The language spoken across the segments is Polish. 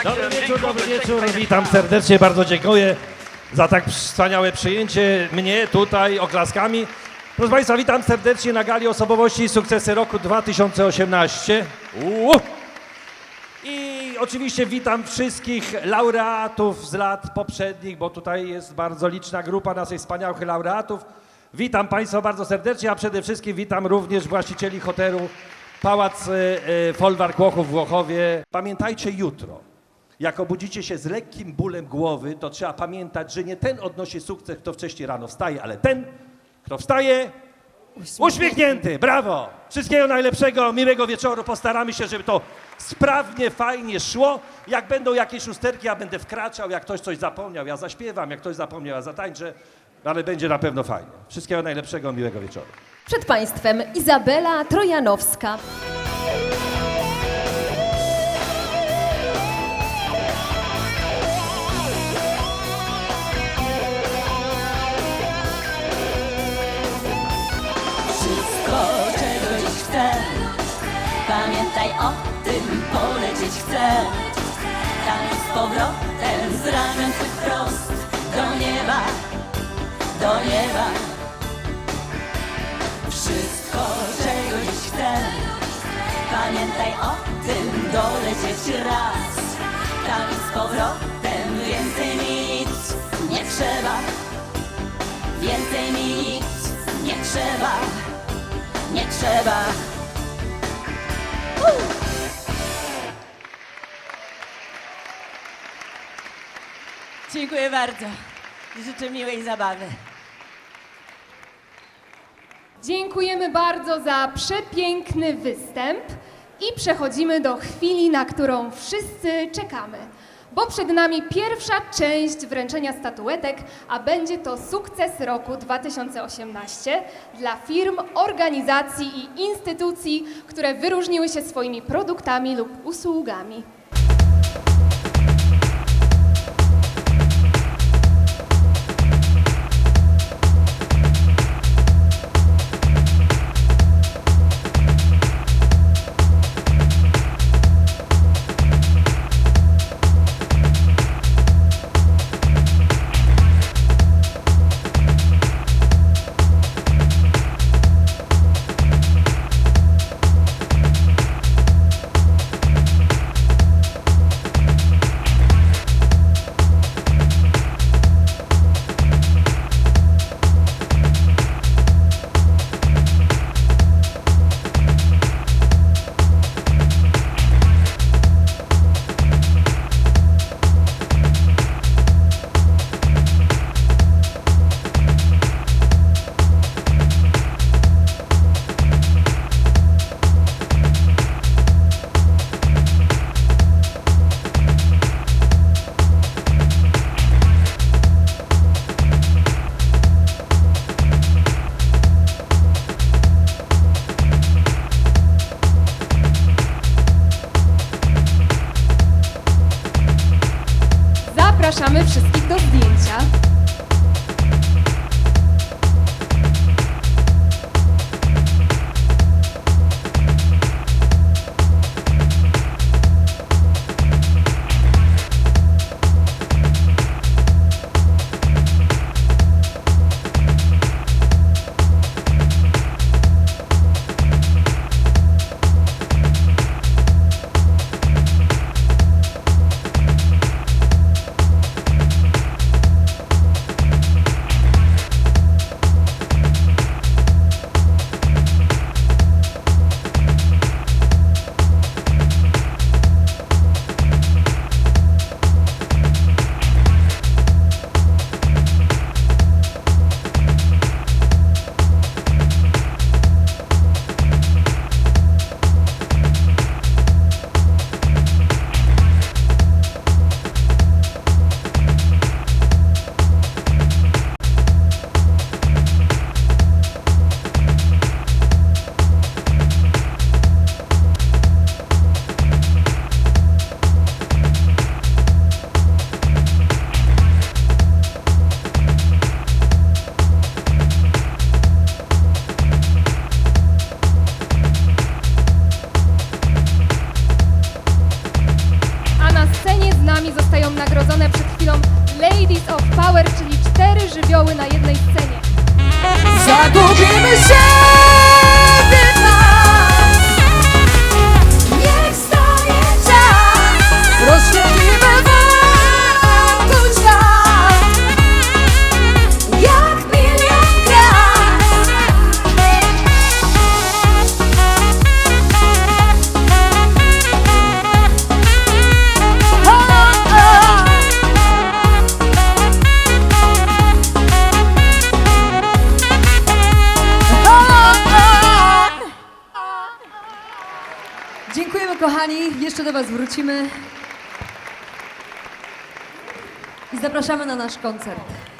Dobry wieczór, dobry wieczór, witam serdecznie, bardzo dziękuję za tak wspaniałe przyjęcie mnie tutaj oklaskami. Proszę Państwa, witam serdecznie na gali osobowości i sukcesy roku 2018. Uuu. I oczywiście witam wszystkich laureatów z lat poprzednich, bo tutaj jest bardzo liczna grupa naszych wspaniałych laureatów. Witam Państwa bardzo serdecznie, a przede wszystkim witam również właścicieli hotelu Pałac e, e, Folwark Łochów w Włochowie. Pamiętajcie jutro, jak obudzicie się z lekkim bólem głowy, to trzeba pamiętać, że nie ten odnosi sukces, kto wcześniej rano wstaje, ale ten, kto wstaje Uśmiechnięty, brawo! Wszystkiego najlepszego, miłego wieczoru. Postaramy się, żeby to sprawnie, fajnie szło. Jak będą jakieś usterki, ja będę wkraczał. Jak ktoś coś zapomniał, ja zaśpiewam. Jak ktoś zapomniał, ja zatańczę. Ale będzie na pewno fajnie. Wszystkiego najlepszego, miłego wieczoru. Przed Państwem Izabela Trojanowska. Pamiętaj o tym, polecieć chcę. Tam z powrotem, z ramion twych prost Do nieba, do nieba. Wszystko, czego dziś chcę. Pamiętaj o tym, dolecieć raz. Tam z powrotem, więcej mi nic nie trzeba. Więcej mi nic nie trzeba, nie trzeba. Dziękuję bardzo. Życzę miłej zabawy. Dziękujemy bardzo za przepiękny występ i przechodzimy do chwili, na którą wszyscy czekamy. Bo przed nami pierwsza część wręczenia statuetek, a będzie to sukces roku 2018 dla firm, organizacji i instytucji, które wyróżniły się swoimi produktami lub usługami. Wrócimy. I zapraszamy na nasz koncert.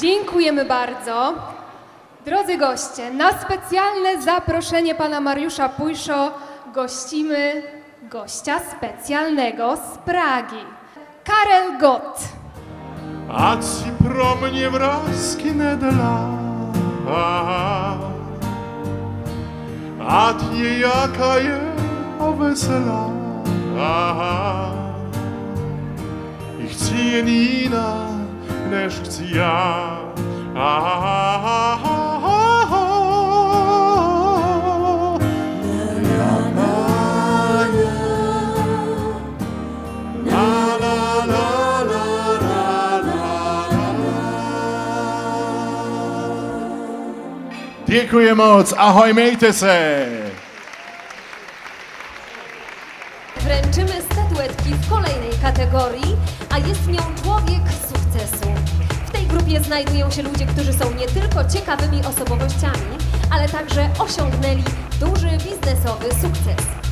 Dziękujemy bardzo. Drodzy goście, na specjalne zaproszenie pana Mariusza Pujszo gościmy gościa specjalnego z Pragi. Karel Gott. A ci pro mnie wraski ne dla, a ty jaka je o wesela, ich cienina. Knechtsjahr. Dziękuję moc. Ahoj, miejte se! Wręczymy statuetki w kolejnej kategorii, a jest nią znajdują się ludzie, którzy są nie tylko ciekawymi osobowościami, ale także osiągnęli duży biznesowy sukces.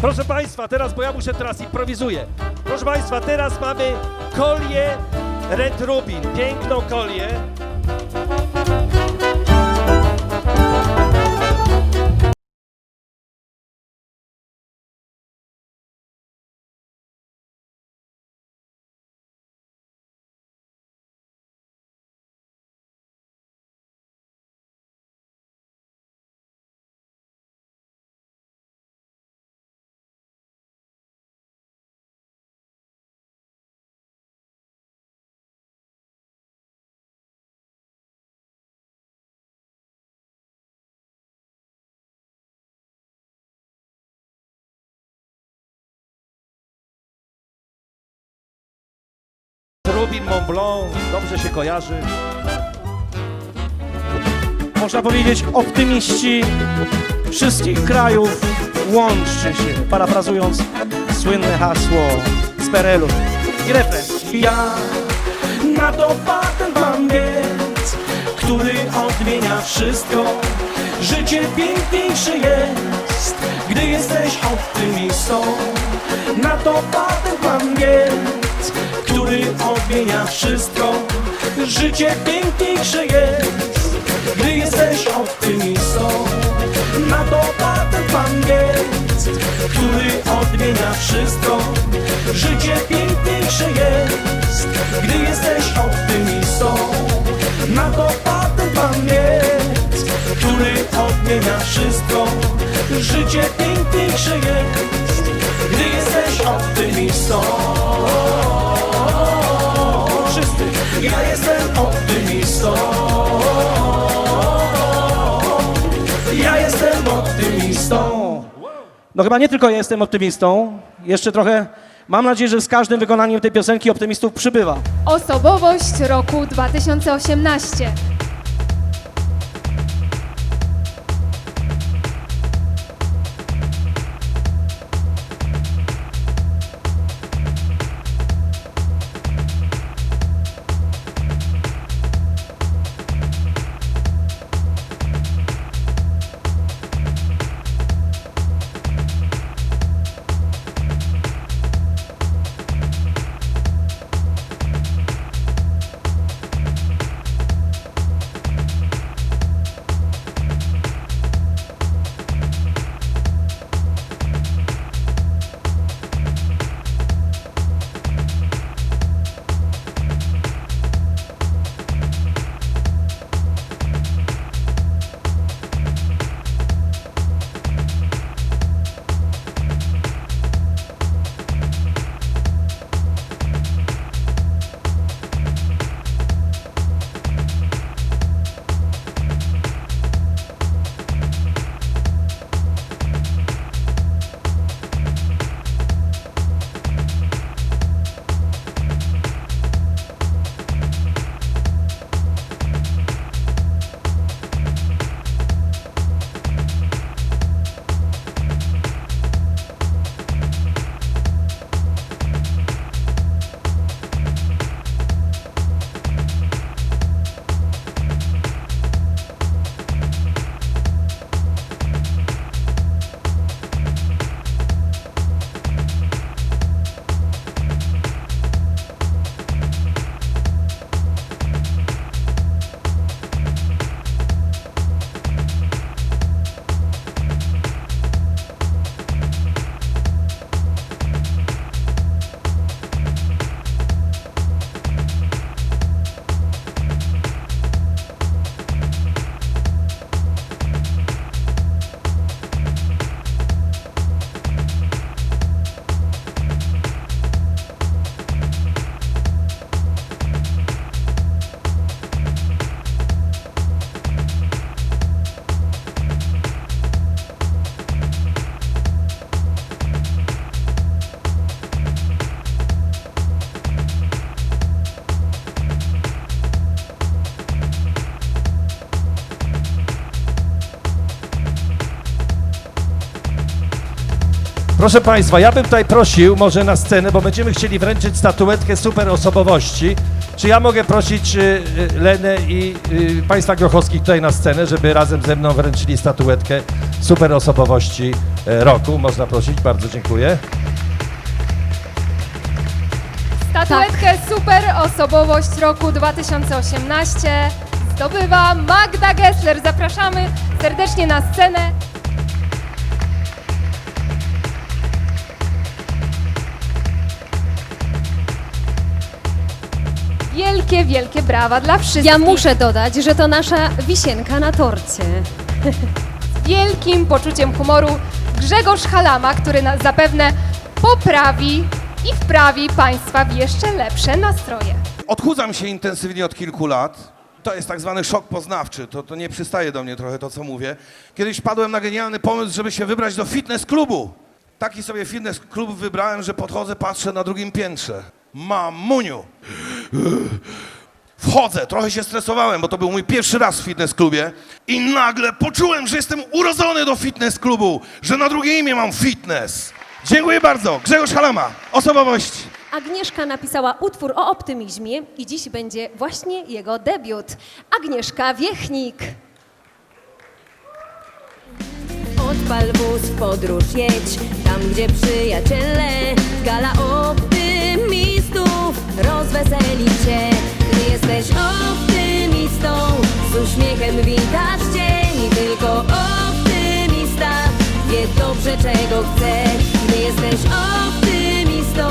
Proszę Państwa, teraz, bo ja muszę teraz improwizuję. Proszę Państwa, teraz mamy kolię Red Rubin, piękną kolię. Rubin Mont Blanc, dobrze się kojarzy. Można powiedzieć optymiści wszystkich krajów łączcie się, parafrazując słynne hasło z Perelu. I refren. Ja na to patent mam więc, który odmienia wszystko. Życie piękniejsze jest, gdy jesteś optymistą. Na to patent mam więc, który odmienia wszystko. Życie piękniejsze jest, gdy jesteś optymistą. Na to patent mam jest, który odmienia wszystko. Życie piękniejsze jest, gdy jesteś optymistą. Na to patent mam jest, który odmienia wszystko. Życie piękniejsze jest, gdy jesteś optymistą. Ja jestem optymistą. Ja jestem optymistą. No chyba nie tylko ja jestem optymistą, jeszcze trochę mam nadzieję, że z każdym wykonaniem tej piosenki optymistów przybywa. Osobowość roku 2018. Proszę Państwa, ja bym tutaj prosił może na scenę, bo będziemy chcieli wręczyć statuetkę super osobowości. Czy ja mogę prosić y, y, Lenę i y, Państwa Grochowskich tutaj na scenę, żeby razem ze mną wręczyli statuetkę super osobowości roku. Można prosić, bardzo dziękuję. Statuetkę Super Osobowość roku 2018 zdobywa Magda Gessler. Zapraszamy serdecznie na scenę. Wielkie, wielkie brawa dla wszystkich. Ja muszę dodać, że to nasza wisienka na torcie. wielkim poczuciem humoru Grzegorz Halama, który nas zapewne poprawi i wprawi Państwa w jeszcze lepsze nastroje. Odchudzam się intensywnie od kilku lat. To jest tak zwany szok poznawczy. To, to nie przystaje do mnie trochę to, co mówię. Kiedyś padłem na genialny pomysł, żeby się wybrać do fitness klubu. Taki sobie fitness klub wybrałem, że podchodzę, patrzę na drugim piętrze. Mamuniu! Wchodzę, trochę się stresowałem, bo to był mój pierwszy raz w fitness klubie i nagle poczułem, że jestem urodzony do fitness klubu, że na drugie imię mam fitness. Dziękuję bardzo. Grzegorz Halama, osobowość. Agnieszka napisała utwór o optymizmie i dziś będzie właśnie jego debiut. Agnieszka Wiechnik. Odpal wóz podróż jedź Tam gdzie przyjaciele Gala optymistów Rozweseli cię Gdy jesteś optymistą. Z uśmiechem witasz dzień tylko optymista. Wie dobrze czego chce Gdy jesteś optymistą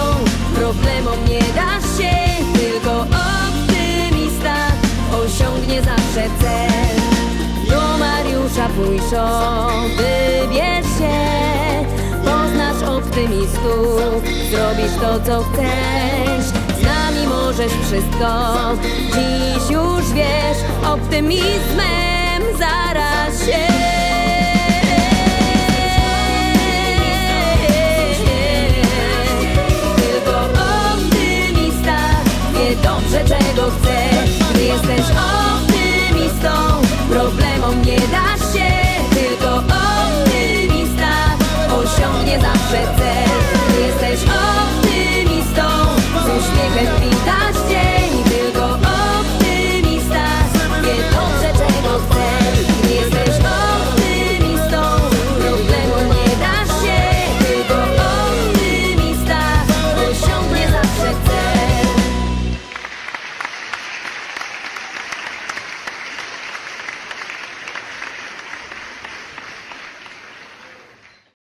Problemom nie dasz się. Tylko optymista Osiągnie zawsze cel. Do Mariusza Pujszo wybierz Poznasz optymistów Zrobisz to co chcesz. Z nami możesz wszystko. Dziś już wiesz Optymizmem zaraz się Tylko optymista Wie dobrze czego chce Gdy jesteś optymistą